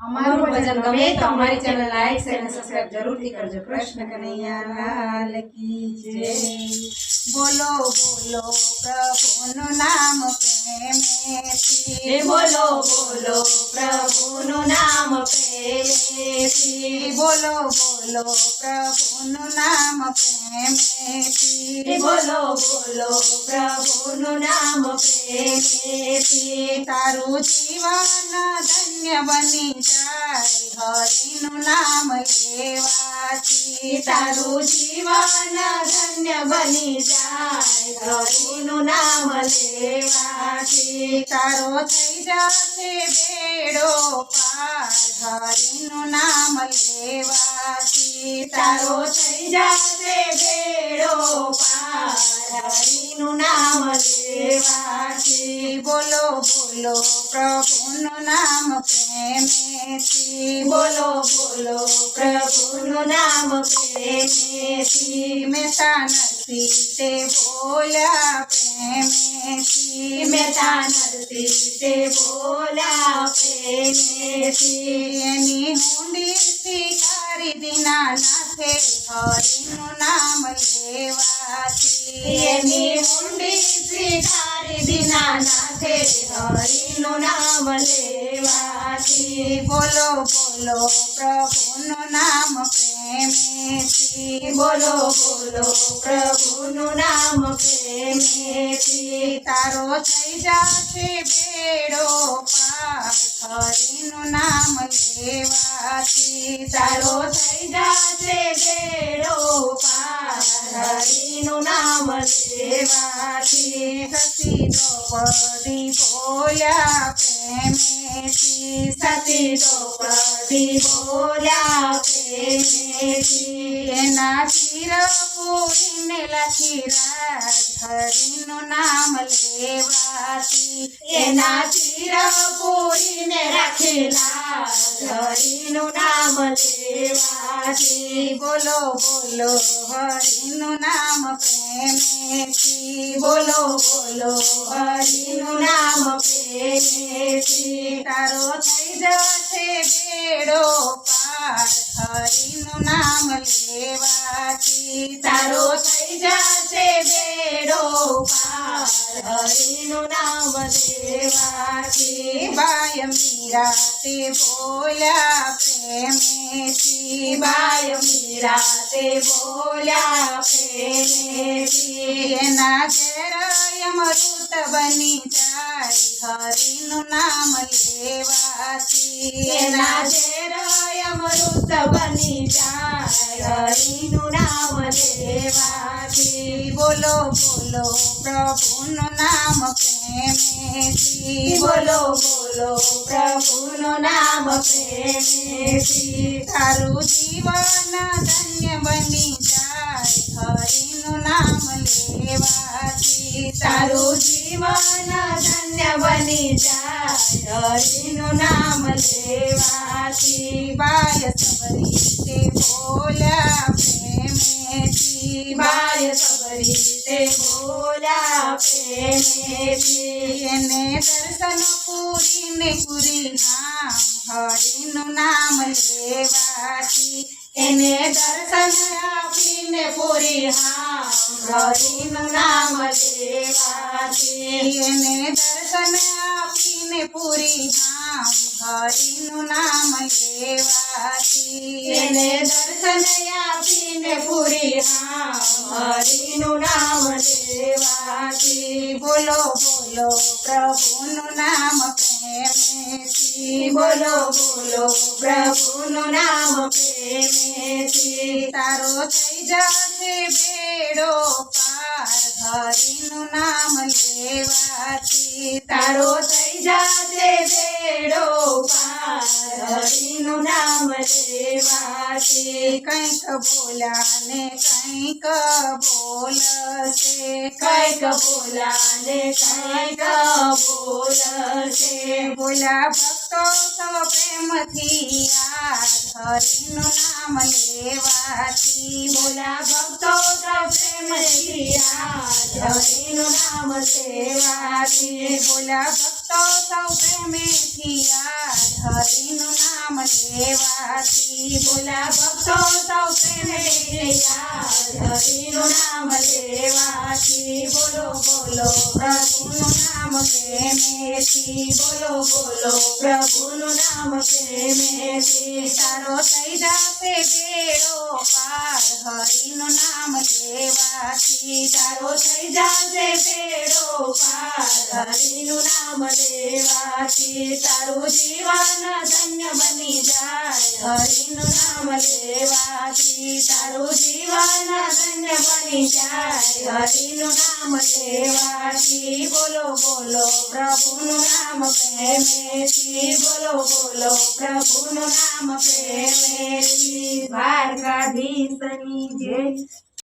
અમારું ભજન ગમે તો અમારી ચેનલ લાઈક શેર અને સબસ્ક્રાઇબ જરૂરથી કરજો. કૃષ્ણ કનૈયા લાલ કી જય. બોલો બોલો પ્રભુનું નામ પ્રેમેથી. બોલો બોલો પ્રભુનું નામ પ્રેમેથી. બોલો બોલો પ્રભુનું નામ પ્રેમેથી. બોલો બોલો પ્રભુનું નામ પ્રેમેથી તારું જીવન ધન્ય બની જાય, હરિનું નામ લેવાથી. તારું જીવન ધન્ય બની જાય, હરિનું નામ લેવાથી. તારો થઈ જશે બેડો પાર, હરિનું નામ લેવાથી. તારો થઈ જશે બેડો પાર, હરિનું નામ લેવાથી બોલો બોલો, પ્રભુનું નામ પ્રેમેથી. બોલો બોલો, પ્રભુનું નામ પ્રેમેથી. મેતા નથી તે બોલ્યા પ્રેમેથી. મેતા નથી તે બોલા પ્રેમેથી. એની હુંડી સ્વીકારી દીના નાથે હરિનું હરિનું નામ લેવાથી. બોલો બોલો, પ્રભુનું નામ પ્રેમેથી. બોલો બોલો, પ્રભુનું નામ પ્રેમેથી. તારો થઈ જશે બેડો પાર. હરિનું નામ લેવાથી. તારો થઈ જશે દ્રૌપદી બોલ્યા પ્રેમેથી સતી દ્રૌપદી બોલ્યા પ્રેમેથી એના ચિર પૂરીને લખી રાજ નામ લેવાથી એના ચિર પૂરીને રાખેલા હરિનું નામ લેવાથી બોલો બોલો હરિનું નામ પ્રેમેથી બોલો બોલો, હરિનું નામ પ્રેમેથી તારો થઈ જશે બેડો પાર, હરિનું નામ લેવાથી. તારો થઈ જશે બેડો પાર, હરિનું નામ દેવાથી બાય મીરા તે બોલ્યા પ્રેમેથી, બાય મીરા તે બોલ્યા પ્રેમેથી. એના ઘેર અમૃત બની જાય, હરિનું નામ લેવાથી. એના ઝેર અમૃત બની જાય, હરિનું નામ લેવાથી બોલો બોલો, પ્રભુનું નામ પ્રેમેથી. બોલો બોલો, પ્રભુનું નામ પ્રેમેથી. તારું જીવન ધન્ય બની જાય, હરિનું નામ લેવાથી. તારું જીવન ધન્ય બની જાય, હરિનું નામ લેવાથી. બાય સબરી બોલ્યા પ્રેમેથી બાય સબરી તે બોલ્યા પ્રેમેથી એને દર્શન પૂરીને પૂરી નામ હરિનું નામ લેવાથી એને દર્શન આપીને પૂરી હામ હરિનું નામ લેવાથી એને દર્શન આપીને પૂરી હા હરિનું નામ લેવાથી એને દર્શન આપીને પૂરી હરિનું નામ લેવાથી બોલો બોલો, પ્રભુનું નામ પ્રેમેથી. બોલો બોલો, પ્રભુનું નામ પ્રેમેથી. તારો થઈ જશે ભેડો પાર. હરિનું નામ લેવાથી. તારો થઈ જશે ભેડો પાર. હરિનું નામ લેવાથી કંઈક બોલ્યા ને કંઈક બોલશે. કંઈક બોલાને કંઈક બોલશે. બોલ્યા ભક્તો સમ પ્રેમથી યાદ હરિનું નામ લેવાથી. બોલા ભક્તો તો પ્રેમથી યાદ હરિનું નામ લેવાથી. બોલ્યા ભક્તો સૌ પ્રેમેથી યાદ હરિનું લેવાથી બોલા ભક્તો સૌ પ્રેમે હરિનું નામ લેવાથી બોલો બોલો, પ્રભુનું નામ પ્રેમેથી. બોલો બોલો, પ્રભુનું નામ પ્રેમેથી. તારો થઈ જાશે બેડો પાર હરિનું નામ દેવાથી તારો થઈ જાશે બેડો પાર હરિનું નામ લેવાથી તારું જાય હરિનું નામ લેવાથી તારું જીવન ધન્ય બની જાય. હરિનું નામ લેવાથી બોલો બોલો, પ્રભુનું નામ પ્રેમેથી. બોલો બોલો, પ્રભુનું નામ પ્રેમેથી. દ્વારકાધીશની જય